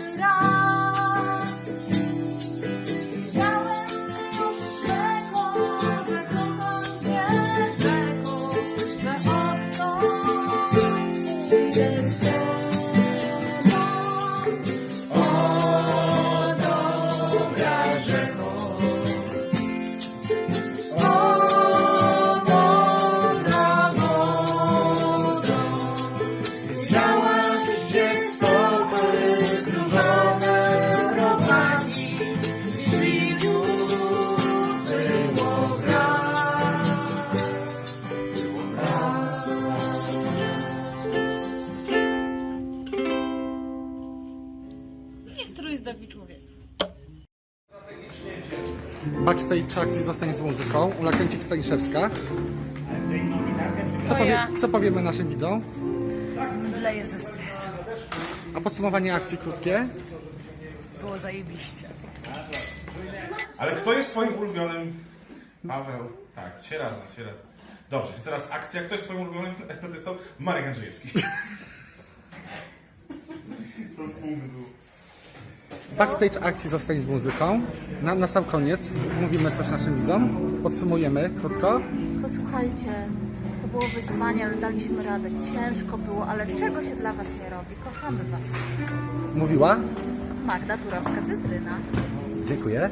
Ram. Człowiek. Backstage akcji zostanie z muzyką. Ula Kęcik-Staniszewska. Co, powie, co powiemy naszym widzom? Leję ze stresu. A podsumowanie akcji krótkie? Było zajebiście. Ale kto jest twoim ulubionym? Paweł. Tak, się raza, się raza. Dobrze, to teraz akcja. Kto jest twoim ulubionym artystą? Marek Andrzejewski. Backstage akcji zostanie z muzyką. Na, na sam koniec mówimy coś naszym widzom. Podsumujemy krótko. Posłuchajcie, to było wyzwanie, ale daliśmy radę. Ciężko było, ale czego się dla Was nie robi? Kochamy Was. Mówiła. Magda Turowska-Cytryna. Dziękuję.